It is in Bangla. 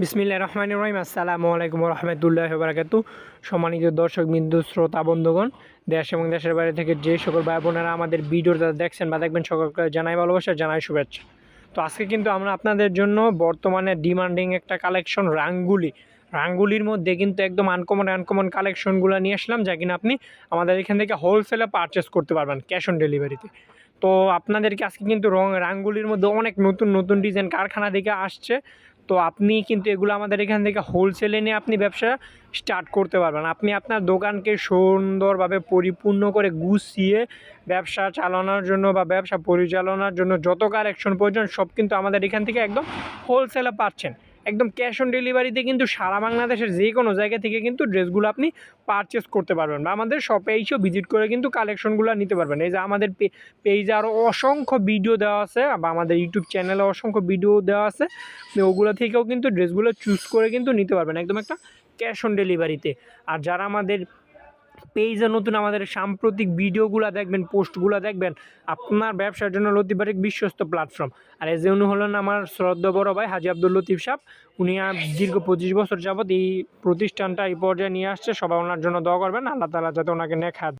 বিসমিল্লা রহমান রহিম। আসসালামু আলাইকুম রহমতুল্লাহ বারাকাত সম্মানিত দর্শক, বিন্দু, শ্রোতা, বন্ধুগণ, দেশ এবং দেশের বাইরে থেকে যে সকল ভাই বোনেরা আমাদের ভিডিওটা দেখছেন বা দেখবেন, সকলকে জানাই ভালোবাসা, জানাই শুভেচ্ছা। তো আজকে কিন্তু আমরা আপনাদের জন্য বর্তমানে ডিমান্ডিং একটা কালেকশন রাঙ্গুলি। রাঙ্গুলির মধ্যে কিন্তু একদম আনকমন আনকমন কালেকশনগুলো নিয়ে আসলাম, যা কিনা আপনি আমাদের এখান থেকে হোলসেলে পারচেস করতে পারবেন ক্যাশ অন ডেলিভারিতে তো। আপনাদেরকে আজকে কিন্তু রং, রাঙ্গুলির মধ্যে অনেক নতুন নতুন ডিজাইন কারখানা থেকে আসছে। তো আপনি কিন্তু এগুলো আমাদের এখান থেকে হোলসেলে নিয়ে আপনি ব্যবসা স্টার্ট করতে পারবেন। আপনি আপনার দোকানকে সুন্দরভাবে পরিপূর্ণ করে গুছিয়ে ব্যবসা চালানোর জন্য বা ব্যবসা পরিচালনার জন্য যত কালেকশন প্রয়োজন সব কিন্তু আমাদের এখান থেকে একদম হোলসেলে পাচ্ছেন। একদম ক্যাশ অন ডেলিভারিতে কিন্তু সারা বাংলাদেশের যে কোনো জায়গা থেকে কিন্তু ড্রেসগুলো আপনি পারচেস করতে পারবেন বা আমাদের শপে এসেও ভিজিট করে কিন্তু কালেকশনগুলো নিতে পারবেন। এই যে আমাদের পেজে আরও অসংখ্য ভিডিও দেওয়া আছে, বা আমাদের ইউটিউব চ্যানেলে অসংখ্য ভিডিও দেওয়া আছে ওগুলো থেকেও কিন্তু ড্রেসগুলো চুজ করে কিন্তু নিতে পারবেন একদম একটা ক্যাশ অন ডেলিভারিতে আর যারা আমাদের পেজে নতুন আমাদের সাম্প্রতিক ভিডিওগুলো দেখবেন, পোস্টগুলো দেখবেন, আপনার ব্যবসার জন্য লতিফ এক বিশ্বস্ত প্ল্যাটফর্ম আর এজ উনি হলেন আমার শ্রদ্ধ বড় ভাই হাজি আব্দুল লতিফ সাহ উনি দীর্ঘ পঁচিশ বছর যাবৎ এই প্রতিষ্ঠানটা এই পর্যায়ে নিয়ে আসছে, সবাই ওনার জন্য দোয়া করবেন, আল্লাহ তালা যাতে ওনাকে নেখা